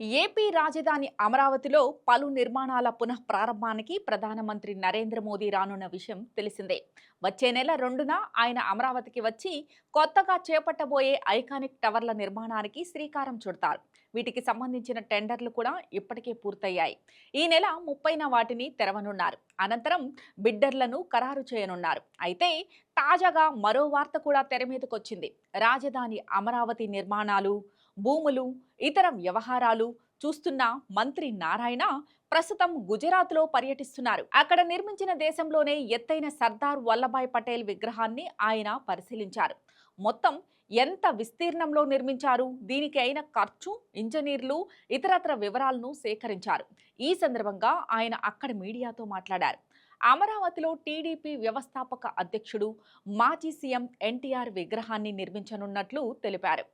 AP రాజధాని అమరావతిలో పలు నిర్మాణాల పునః ప్రారంభానికి ప్రధానమంత్రి నరేంద్ర మోదీ రానున్న విషయం తెలిసిందే. వచ్చే నెల రెండున ఆయన అమరావతికి వచ్చి కొత్తగా చేపట్టబోయే ఐకానిక్ టవర్ల నిర్మాణానికి శ్రీకారం చుడతారు. వీటికి సంబంధించిన టెండర్లు కూడా ఇప్పటికే పూర్తయ్యాయి. ఈ నెల ముప్పైన వాటిని తెరవనున్నారు. అనంతరం బిడ్డర్లను ఖరారు చేయనున్నారు. అయితే తాజాగా మరో వార్త కూడా తెర మీదకొచ్చింది. రాజధాని అమరావతి నిర్మాణాలు భూములు ఇతర వ్యవహారాలు చూస్తున్న మంత్రి నారాయణ ప్రస్తుతం గుజరాత్లో పర్యటిస్తున్నారు. అక్కడ నిర్మించిన దేశంలోనే ఎత్తైన సర్దార్ వల్లభాయ్ పటేల్ విగ్రహాన్ని ఆయన పరిశీలించారు. మొత్తం ఎంత విస్తీర్ణంలో నిర్మించారు దీనికి అయిన ఖర్చు ఇంజనీర్లు ఇతరత్ర వివరాలను సేకరించారు. ఈ సందర్భంగా ఆయన అక్కడ మీడియాతో మాట్లాడారు. అమరావతిలో టీడీపీ వ్యవస్థాపక అధ్యక్షుడు మాజీ సీఎం ఎన్టీఆర్ విగ్రహాన్ని నిర్మించనున్నట్లు తెలిపారు.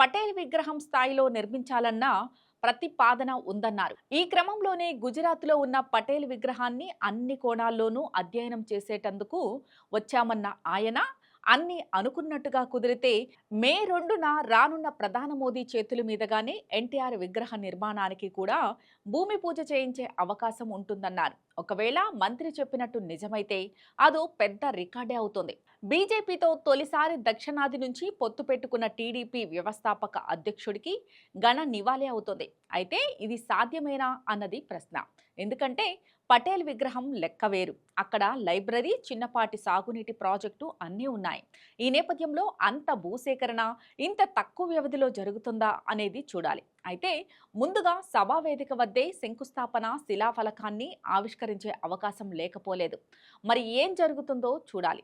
పటేల్ విగ్రహం స్థాయిలో నిర్మించాలన్న ప్రతిపాదన ఉందన్నారు. ఈ క్రమంలోనే గుజరాత్లో ఉన్న పటేల్ విగ్రహాన్ని అన్ని కోణాల్లోనూ అధ్యయనం చేసేటందుకు వచ్చామన్న ఆయన అన్ని అనుకున్నట్టుగా కుదిరితే మే రెండున రానున్న ప్రధాన మోదీ చేతుల మీదుగానే ఎన్టీఆర్ విగ్రహ నిర్మాణానికి కూడా భూమి పూజ చేయించే అవకాశం ఉంటుందన్నారు. ఒకవేళ మంత్రి చెప్పినట్టు నిజమైతే అదో పెద్ద రికార్డే అవుతుంది. బీజేపీతో తొలిసారి దక్షిణాది నుంచి పొత్తు పెట్టుకున్న టీడీపీ వ్యవస్థాపక అధ్యక్షుడికి ఘన నివాళి అవుతుంది. అయితే ఇది సాధ్యమేనా అన్నది ప్రశ్న. ఎందుకంటే పటేల్ విగ్రహం లెక్కవేరు అక్కడ లైబ్రరీ చిన్నపాటి సాగునీటి ప్రాజెక్టు అన్నీ ఉన్నాయి. ఈ నేపథ్యంలో అంత భూసేకరణ ఇంత తక్కువ వ్యవధిలో జరుగుతుందా అనేది చూడాలి. అయితే ముందుగా సభా వేదిక వద్దే శంకుస్థాపన శిలాఫలకాన్ని ఆవిష్కరించే అవకాశం లేకపోలేదు. మరి ఏం జరుగుతుందో చూడాలి.